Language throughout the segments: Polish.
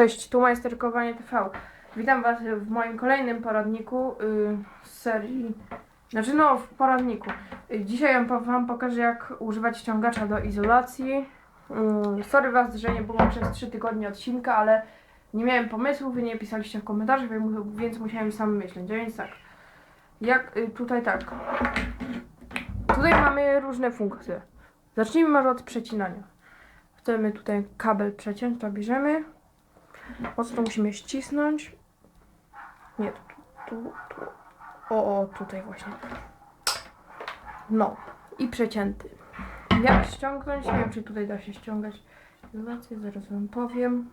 Cześć, tu Majsterkowanie TV. Witam Was w moim kolejnym poradniku y, z serii, znaczy no w poradniku. Dzisiaj wam, po- wam pokażę jak używać ściągacza do izolacji. Y, sorry Was, że nie było przez 3 tygodnie odcinka, ale nie miałem pomysłu, nie pisaliście w komentarzach, więc- musiałem sam myśleć. A więc tak, jak y, tutaj tak. Tutaj mamy różne funkcje. Zacznijmy może od przecinania. Chcemy tutaj kabel przeciąć, to bierzemy. Mocno musimy ścisnąć. Nie, tu, tu, tu. O, o, tutaj właśnie. No. I przecięty. Jak ściągnąć? Nie wiem, czy tutaj da się ściągać izolację, zaraz wam powiem.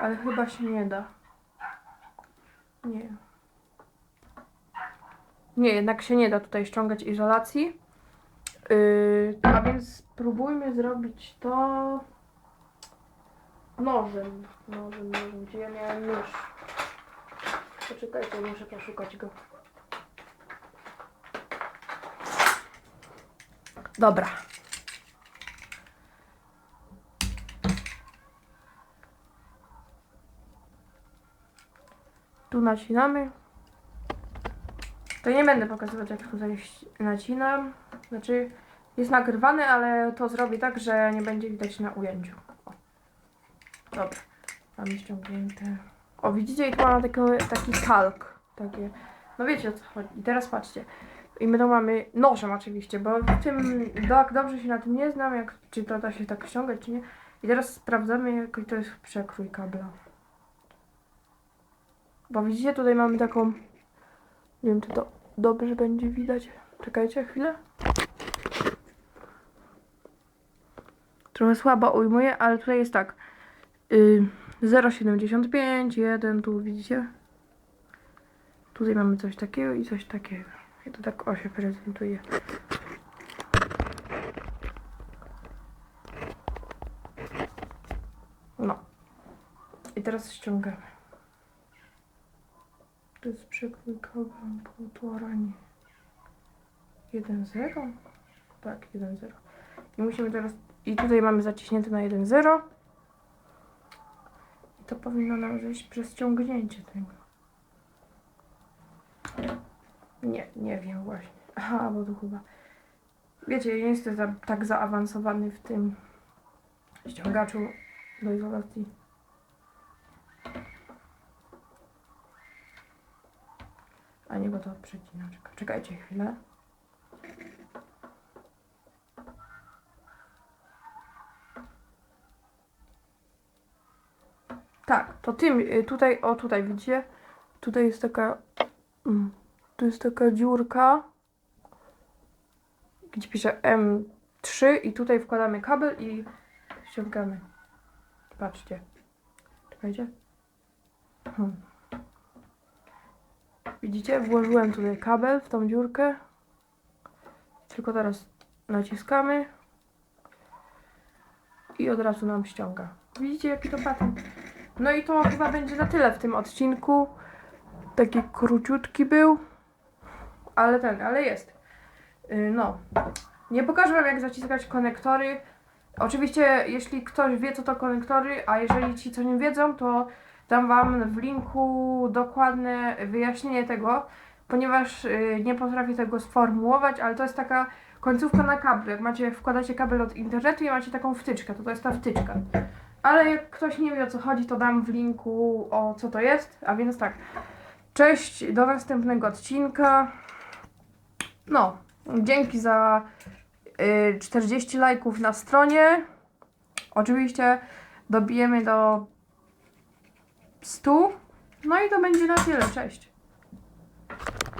Ale chyba się nie da. Nie. Nie, jednak się nie da tutaj ściągać izolacji. Yy, a więc spróbujmy zrobić to nożem. Nożem, nożem. Gdzie ja miałem nóż? Poczekajcie, muszę poszukać go. Dobra. Tu nacinamy. To nie będę pokazywać jak tutaj nacinam. Znaczy jest nagrywane, ale to zrobię tak, że nie będzie widać na ujęciu. Dobra. Mamy ściągnięte. O, widzicie, i tu mamy taki, taki kalk. Takie. No wiecie o co chodzi. I teraz patrzcie. I my to mamy nożem oczywiście, bo w tym tak dobrze się na tym nie znam, jak, czy to da się tak ściągać, czy nie. I teraz sprawdzamy, jaki to jest przekrój kabla. Bo widzicie, tutaj mamy taką... Nie wiem, czy to dobrze będzie widać. Czekajcie chwilę. Trochę słabo ujmuję, ale tutaj jest tak. Y, 0,75, 1, tu widzicie? Tutaj mamy coś takiego i coś takiego. I to tak o się prezentuje. No. I teraz ściągamy. To jest przekrój kabla półtora, nie. 1,0? Tak, 1,0. I musimy teraz... I tutaj mamy zaciśnięte na 1,0. To powinno nam zejść przez ciągnięcie tego. Nie, nie wiem właśnie. Aha, bo to chyba... Wiecie, ja nie jestem za, tak zaawansowany w tym ściągaczu do izolacji. A nie, bo to przecina. Czeka- Czekajcie chwilę. Tak, to tym, y, tutaj, o tutaj widzicie? Tutaj jest taka, mm, tu jest taka dziurka, gdzie pisze M3 i tutaj wkładamy kabel i ściągamy. Patrzcie. Czekajcie. Hmm. Widzicie? Włożyłem tutaj kabel w tą dziurkę. Tylko teraz naciskamy. I od razu nam ściąga. Widzicie jaki to patent? No i to chyba będzie na tyle w tym odcinku. Taki króciutki był. Ale ten, ale jest. Yy, no. Nie pokażę wam jak zaciskać konektory. Oczywiście, jeśli ktoś wie co to konektory, a jeżeli ci co nie wiedzą, to dam wam w linku dokładne wyjaśnienie tego, ponieważ y, nie potrafię tego sformułować, ale to jest taka końcówka na kablu. Jak macie, wkładacie kabel od internetu i macie taką wtyczkę, to to jest ta wtyczka. Ale jak ktoś nie wie o co chodzi, to dam w linku o co to jest, a więc tak. Cześć, do następnego odcinka. No, dzięki za y, 40 lajków na stronie. Oczywiście dobijemy do 100. No i to będzie na tyle. Cześć.